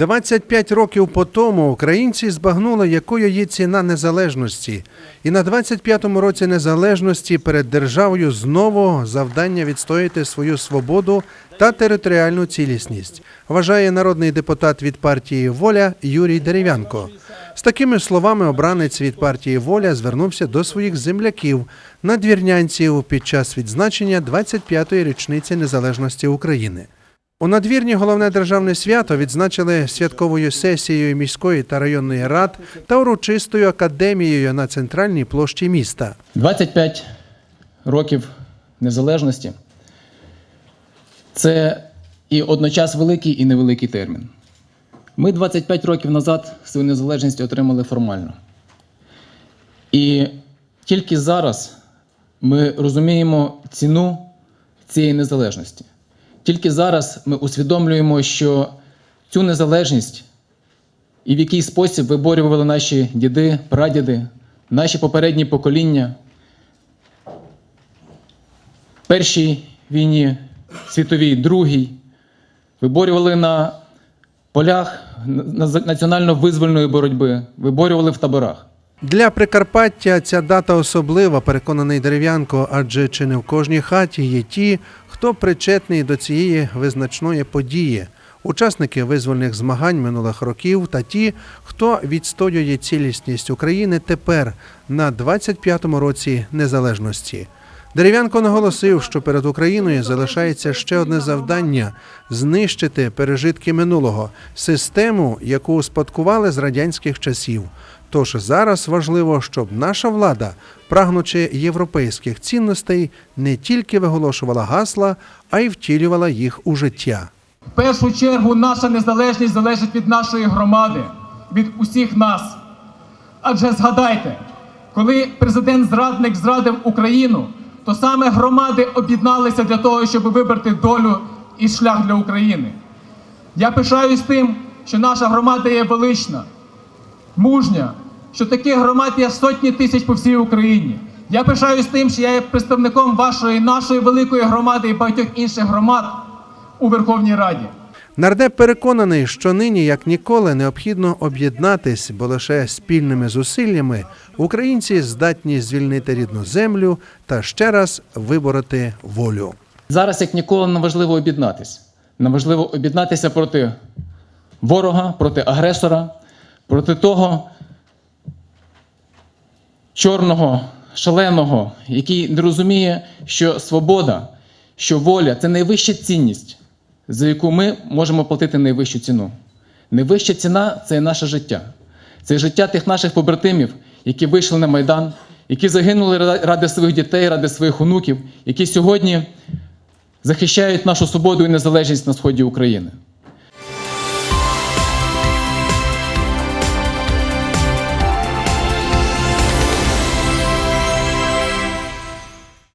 25 років по тому українці збагнули, якою є ціна незалежності. І на 25-му році незалежності перед державою знову завдання відстояти свою свободу та територіальну цілісність, вважає народний депутат від партії Воля Юрій Дерев'янко. З такими словами обранець від партії Воля звернувся до своїх земляків надвірнянців під час відзначення 25-ї річниці незалежності України. У надвірні головне державне свято відзначили святковою сесією міської та районної рад та урочистою академією на центральній площі міста. 25 років незалежності це і одночас великий і невеликий термін. Ми 25 років назад свою незалежність отримали формально. І тільки зараз ми розуміємо ціну цієї незалежності. Тільки зараз ми усвідомлюємо, що цю незалежність і в який спосіб виборювали наші діди, прадіди, наші попередні покоління. Першій війні, світовій, другій, виборювали на полях національно-визвольної боротьби, виборювали в таборах. Для Прикарпаття ця дата особлива, переконаний дерев'янко, адже чи не в кожній хаті є ті, хто причетний до цієї визначної події. Учасники визвольних змагань минулих років та ті, хто відстоює цілісність України тепер на 25-му році незалежності. Дерев'янко наголосив, що перед Україною залишається ще одне завдання знищити пережитки минулого, систему, яку успадкували з радянських часів. Тож зараз важливо, щоб наша влада, прагнучи європейських цінностей, не тільки виголошувала гасла, а й втілювала їх у життя. В першу чергу наша незалежність залежить від нашої громади, від усіх нас. Адже згадайте, коли президент-зрадник зрадив Україну, то саме громади об'єдналися для того, щоб вибрати долю і шлях для України. Я пишаюсь тим, що наша громада є велична, мужня, що таких громад є сотні тисяч по всій Україні. Я пишаюсь тим, що я є представником вашої нашої великої громади і багатьох інших громад у Верховній Раді. Нардеп переконаний, що нині як ніколи необхідно об'єднатись, бо лише спільними зусиллями українці здатні звільнити рідну землю та ще раз вибороти волю. Зараз, як ніколи, нам важливо об'єднатися. Нам важливо об'єднатися проти ворога, проти агресора, проти того чорного, шаленого, який не розуміє, що свобода, що воля це найвища цінність, за яку ми можемо платити найвищу ціну. Найвища ціна це наше життя. Це життя тих наших побратимів, які вийшли на Майдан, які загинули ради своїх дітей, ради своїх онуків, які сьогодні захищають нашу свободу і незалежність на сході України.